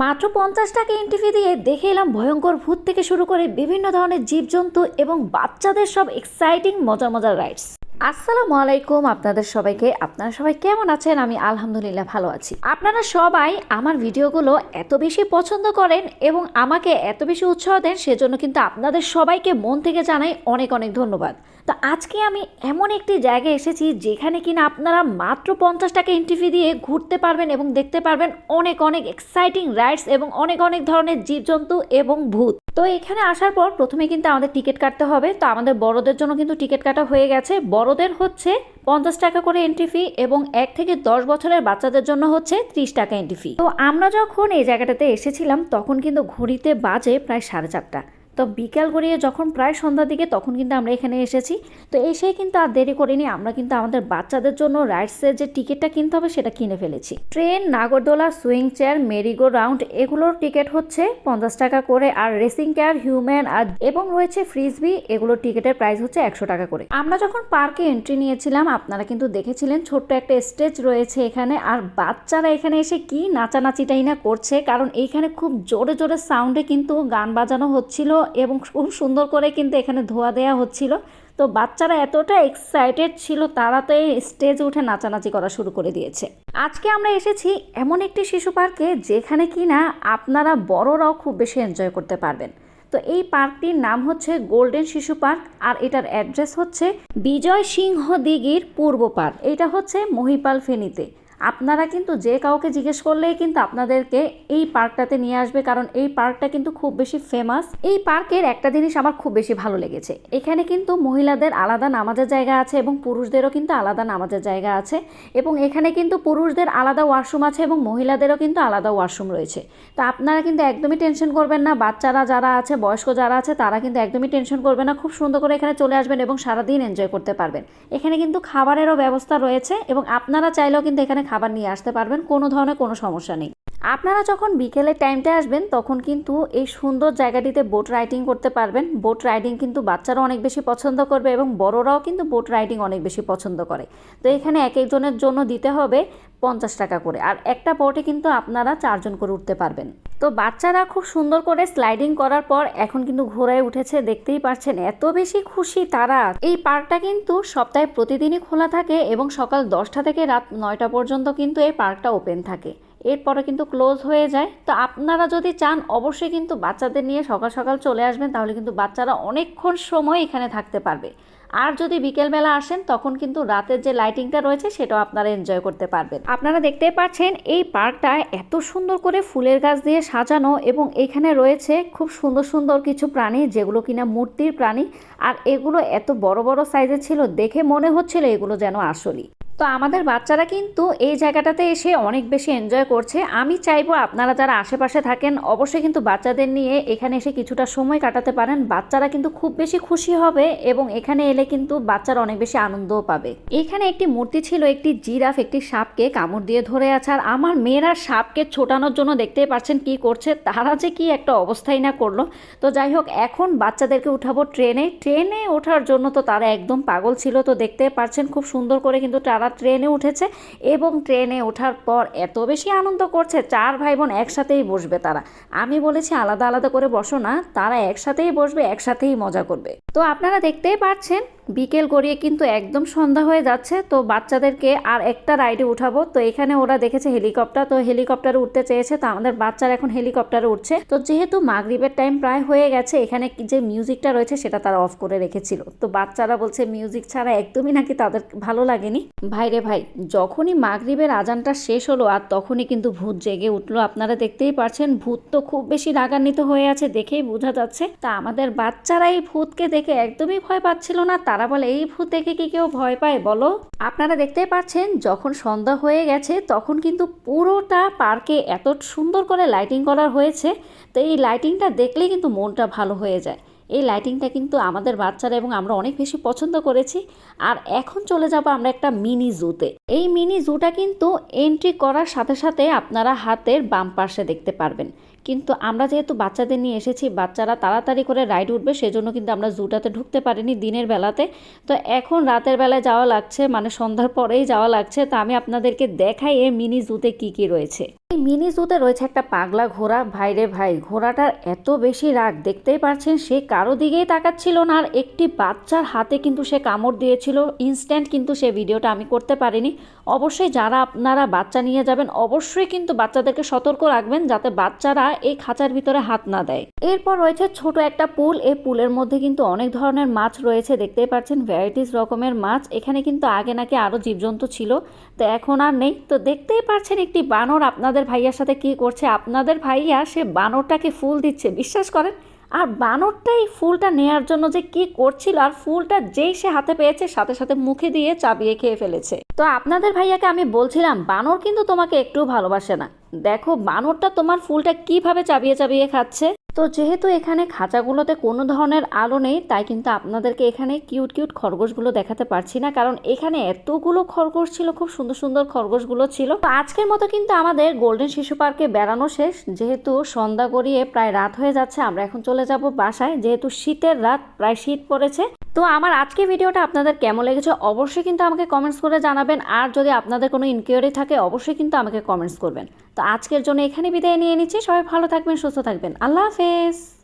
মাত্র পঞ্চাশ টাকা এন্ট্রি দিয়ে দেখে এলাম ভয়ঙ্কর ভূত থেকে শুরু করে বিভিন্ন ধরনের জীবজন্তু এবং বাচ্চাদের সব এক্সাইটিং মজার মজার রাইডস আসসালামু আলাইকুম আপনাদের সবাইকে। আপনারা সবাই কেমন আছেন? আমি আলহামদুলিল্লাহ ভালো আছি। আপনারা সবাই আমার ভিডিওগুলো এত বেশি পছন্দ করেন এবং আমাকে এত বেশি উৎসাহ দেন, সেজন্য কিন্তু আপনাদের সবাইকে মন থেকে জানাই অনেক অনেক ধন্যবাদ। তো আজকে আমি এমন একটি জায়গায় এসেছি যেখানে কিনা আপনারা মাত্র পঞ্চাশ টাকা এন্ট্রি ফি দিয়ে ঘুরতে পারবেন এবং দেখতে পারবেন অনেক অনেক এক্সাইটিং রাইডস এবং অনেক অনেক ধরনের জীবজন্তু এবং ভূত। তো এখানে আসার পর প্রথমে কিন্তু আমাদের টিকিট কাটতে হবে। তো আমাদের বড়দের জন্য কিন্তু টিকিট কাটা হয়ে গেছে। বড়দের হচ্ছে পঞ্চাশ টাকা করে এন্ট্রি ফি এবং এক থেকে দশ বছরের বাচ্চাদের জন্য হচ্ছে ত্রিশ টাকা এন্ট্রি ফি তো আমরা যখন এই জায়গাটাতে এসেছিলাম, তখন কিন্তু ঘড়িতে বাজে প্রায় সাড়ে চারটা। তো বিকাল গড়িয়ে যখন প্রায় সন্ধ্যার দিকে তখন কিন্তু আমরা এখানে এসেছি। তো এসে কিন্তু আর দেরি করিনি, আমরা কিন্তু আমাদের বাচ্চাদের জন্য রাইডসের যে টিকিটটা কিনতে হবে সেটা কিনে ফেলেছি। ট্রেন, নাগরদোলা, swing chair merry go round এগুলোর টিকিট হচ্ছে পঞ্চাশ টাকা করে আর রেসিং চেয়ার হিউম্যান আর এবং রয়েছে ফ্রিজবি, এগুলোর টিকিটের প্রাইস হচ্ছে একশো টাকা করে। আমরা যখন পার্কে এন্ট্রি নিয়েছিলাম, আপনারা কিন্তু দেখেছিলেন ছোট্ট একটা স্টেজ রয়েছে এখানে আর বাচ্চারা এখানে এসে কি নাচানাচিটাই না করছে, কারণ এইখানে খুব জোরে জোরে সাউন্ডে কিন্তু গান বাজানো হচ্ছিল। এবং খুব সুন্দর করে কিন্তু এখানে ধোয়া দেওয়া হচ্ছিল। তো বাচ্চারা এতটা এক্সাইটেড ছিল, তারা তো এই স্টেজে উঠে নাচানাচি করা শুরু করে দিয়েছে। আজকে আমরা এসেছি এমন একটি শিশু পার্কে যেখানে কিনা আপনারা বড়রাও খুব বেশি এনজয় করতে পারবেন। তো এই পার্কটির নাম হচ্ছে গোল্ডেন শিশু পার্ক আর এটার অ্যাড্রেস হচ্ছে বিজয় সিংহ দিঘির পূর্ব পার্ক এটা হচ্ছে মহিপাল ফেনীতে। আপনারা কিন্তু যে কাউকে জিজ্ঞেস করলেই কিন্তু আপনাদেরকে এই পার্কটাতে নিয়ে আসবে, কারণ এই পার্কটা কিন্তু খুব বেশি ফেমাস এই পার্কের একটা জিনিস আমার খুব বেশি ভালো লেগেছে। এখানে কিন্তু মহিলাদের আলাদা নামাজের জায়গা আছে এবং পুরুষদেরও কিন্তু আলাদা নামাজের জায়গা আছে এবং এখানে কিন্তু পুরুষদের আলাদা ওয়াশরুম আছে এবং মহিলাদেরও কিন্তু আলাদা ওয়াশরুম রয়েছে। তো আপনারা কিন্তু একদমই টেনশন করবেন না, বাচ্চারা যারা আছে, বয়স্ক যারা আছে, তারা কিন্তু একদমই টেনশন করবে না, খুব সুন্দর করে এখানে চলে আসবেন এবং সারাদিন এনজয় করতে পারবেন। এখানে কিন্তু খাবারেরও ব্যবস্থা রয়েছে এবং আপনারা চাইলেও কিন্তু এখানে খাবার নিয়ে আসতে পারবেন কোনো ধরনের কোনো সমস্যা নেই। আপনারা যখন বিকেলের টাইমটা আসবেন, তখন কিন্তু এই সুন্দর জায়গাটিতে বোট রাইডিং করতে পারবেন। বোট রাইডিং কিন্তু বাচ্চারা অনেক বেশি পছন্দ করবে এবং বড়রাও কিন্তু বোট রাইডিং অনেক বেশি পছন্দ করে। তো এখানে এক একজনের জন্য দিতে হবে পঞ্চাশ টাকা করে। আর একটা বোটে কিন্তু আপনারা চারজন করে উঠতে পারবেন। তো বাচ্চারা খুব সুন্দর করে স্লাইডিং করার পর এখন কিন্তু ঘোড়ায় উঠেছে, দেখতেই পাচ্ছেন এত বেশি খুশি তারা। এই পার্কটা কিন্তু সপ্তাহে প্রতিদিনই খোলা থাকে এবং সকাল দশটা থেকে রাত নয়টা পর্যন্ত কিন্তু এই পার্কটা ওপেন থাকে। এরপরে কিন্তু ক্লোজ হয়ে যায়। তো আপনারা যদি চান, অবশ্যই কিন্তু বাচ্চাদের নিয়ে সকাল সকাল চলে আসবেন, তাহলে কিন্তু বাচ্চারা অনেকক্ষণ সময় এখানে থাকতে পারবে। আর যদি বিকেলবেলা আসেন, তখন কিন্তু রাতের যে লাইটিংটা রয়েছে, সেটাও আপনারা এনজয় করতে পারবেন। আপনারা দেখতে পাচ্ছেন, এই পার্কটা এত সুন্দর করে ফুলের গাছ দিয়ে সাজানো এবং এখানে রয়েছে খুব সুন্দর সুন্দর কিছু প্রাণী, যেগুলো কিনা মূর্তির প্রাণী। আর এগুলো এত বড় বড় সাইজের ছিল, দেখে মনে হচ্ছিল এগুলো যেন আসলই। তো আমাদের বাচ্চারা কিন্তু এই জায়গাটাতে এসে অনেক বেশি এনজয় করছে। আমি চাইব আপনারা যারা আশেপাশে থাকেন, অবশ্যই কিন্তু বাচ্চাদের নিয়ে এখানে এসে কিছুটা সময় কাটাতে পারেন। বাচ্চারা কিন্তু খুব বেশি খুশি হবে এবং এখানে এলে কিন্তু বাচ্চারা অনেক বেশি আনন্দও পাবে। এখানে একটি মূর্তি ছিল, একটি জিরাফ, একটি সাপকে কামড় দিয়ে ধরে আছে। আর আমার মেয়েরা সাপকে ছোটানোর জন্য দেখতেই পাচ্ছেন কি করছে, তারা যে কি একটা অবস্থাই না করল। তো যাই হোক, এখন বাচ্চাদেরকে উঠাবো ট্রেনে। ট্রেনে ওঠার জন্য তো তারা একদম পাগল ছিল, তো দেখতে পাচ্ছেন খুব সুন্দর করে কিন্তু তারা ট্রেনে উঠেছে এবং ট্রেনে ওঠার পর এত বেশি আনন্দ করছে, চার ভাই বোন একসাথেই বসবে তারা। আমি বলেছি, আলাদা আলাদা করে বসো না, তারা একসাথেই বসবে, একসাথেই মজা করবে। তো আপনারা দেখতেই পাচ্ছেন বিকেল গড়িয়ে কিন্তু একদম সন্ধ্যা হয়ে যাচ্ছে, তো বাচ্চাদেরকে আর একটা রাইডে উঠাবো। তো এখানে ওরা দেখেছে হেলিকপ্টার, তো হেলিকপ্টারে উঠতে চেয়েছে, তো আমাদের বাচ্চারা এখন হেলিকপ্টারে উঠছে। তো যেহেতু মাগরিবের টাইম প্রায় হয়ে গেছে, এখানে যে মিউজিকটা রয়েছে, সেটা তারা অফ করে রেখেছিল। তো বাচ্চারা বলছে মিউজিক ছাড়া একদমই নাকি তাদের ভালো লাগেনি। ভাইরে ভাই, যখনই মাগরিবের আজানটা শেষ হলো, আর তখনই কিন্তু ভূত জেগে উঠল। আপনারা দেখতেই পারছেন, ভূত তো খুব বেশি রাগান্বিত হয়ে আছে, দেখেই বোঝা যাচ্ছে। তা আমাদের বাচ্চারা এই ভূতকে দেখে একদমই ভয় পাচ্ছিল না তারা বলে, এই ভূত দেখে কি কেউ ভয় পায়? বলো। আপনারা দেখতে পাচ্ছেন, যখন সন্ধ্যা হয়ে গেছে, তখন কিন্তু পুরোটা পার্কে এত সুন্দর করে লাইটিং করা হয়েছে, তো এই লাইটিংটা দেখলেই কিন্তু মনটা ভালো হয়ে যায়। এই লাইটিংটা কিন্তু আমাদের বাচ্চারা এবং আমরা অনেক বেশি পছন্দ করেছি। আর এখন চলে যাব আমরা একটা মিনি জুতে এই মিনি জুটা কিন্তু এন্ট্রি করার সাথে সাথে আপনারা হাতের বাম পাশে দেখতে পারবেন। কিন্তু আমরা যেহেতু বাচ্চাদের নিয়ে এসেছি, বাচ্চারা তাড়াতাড়ি করে রাইড উঠবে, সেজন্য কিন্তু আমরা জুটাতে ঢুকতে পারিনি দিনের বেলাতে। তো এখন রাতের বেলায় যাওয়া লাগছে মানে সন্ধ্যার পরেই যাওয়া লাগছে। তো আমি আপনাদেরকে দেখাই এই মিনি জুতে কি কি রয়েছে। এই মিনি জুতে রয়েছে একটা পাগলা ঘোড়া। ভাইরে ভাই, ঘোড়াটার এত বেশি রাগ, দেখতেই পারছেন? সে কারও দিকেই তাকাচ্ছিল না। আর একটি বাচ্চার হাতে কিন্তু সে কামড় দিয়েছিল। ইনস্ট্যান্ট কিন্তু সে ভিডিওটা আমি করতে পারিনি। অবশ্যই যারা আপনারা বাচ্চা নিয়ে যাবেন, অবশ্যই কিন্তু বাচ্চাদেরকে সতর্ক রাখবেন যাতে বাচ্চারা এই খাঁচার ভিতরে হাত না দেয়। এরপর রয়েছে ছোট একটা পুল। এই পুলের মধ্যে কিন্তু অনেক ধরনের মাছ রয়েছে। দেখতেই পাচ্ছেন ভ্যারাইটিস রকমের মাছ। এখানে কিন্তু আগে নাকি আরও জীবজন্তু ছিল, তো এখন আর নেই। তো দেখতেই পাচ্ছেন, একটি বানর আপনাদের ভাইয়ার সাথে কি করছে? আপনাদের ভাইয়া সে বানরটাকে ফুল দিচ্ছে। বিশ্বাস করেন আর বানরটা এই ফুলটা নেয়ার জন্য যে কি করছিল আর ফুলটা যেই সে হাতে পেয়েছে, সাথে সাথে মুখে দিয়ে চাবিয়ে খেয়ে ফেলেছে। তো আপনাদের ভাইয়াকে আমি বলছিলাম, বানর কিন্তু তোমাকে একটু ভালোবাসে না। দেখো, বানরটা তোমার ফুলটা কীভাবে চাবিয়ে চাবিয়ে খাচ্ছে? তো যেহেতু এখানে খাঁচাগুলোতে কোনো ধরনের আলো নেই, তাই কিন্তু আপনাদেরকে এখানে কিউট কিউট খরগোশগুলো দেখাতে পারছি না। কারণ এখানে এতগুলো খরগোশ ছিল, খুব সুন্দর সুন্দর খরগোশগুলো ছিল। তো আজকের মতো কিন্তু আমাদের গোল্ডেন শিশু পার্কে বেড়ানো শেষ। যেহেতু সন্ধ্যা গড়িয়ে প্রায় রাত হয়ে যাচ্ছে, আমরা এখন চলে যাব বাসায়। যেহেতু শীতের রাত, প্রায় শীত পড়েছে। তো আমার আজকে ভিডিওটা আপনাদের কেমন লেগেছে অবশ্যই কিন্তু আমাকে কমেন্টস করে জানাবেন। আর যদি আপনাদের কোনো ইনকোয়ারি থাকে, অবশ্যই কিন্তু আমাকে কমেন্টস করবেন। তো আজকের জন্য এখানে বিদায় নিয়ে নিচ্ছি। সবাই ভালো থাকবেন, সুস্থ থাকবেন। আল্লাহ হাফেজ।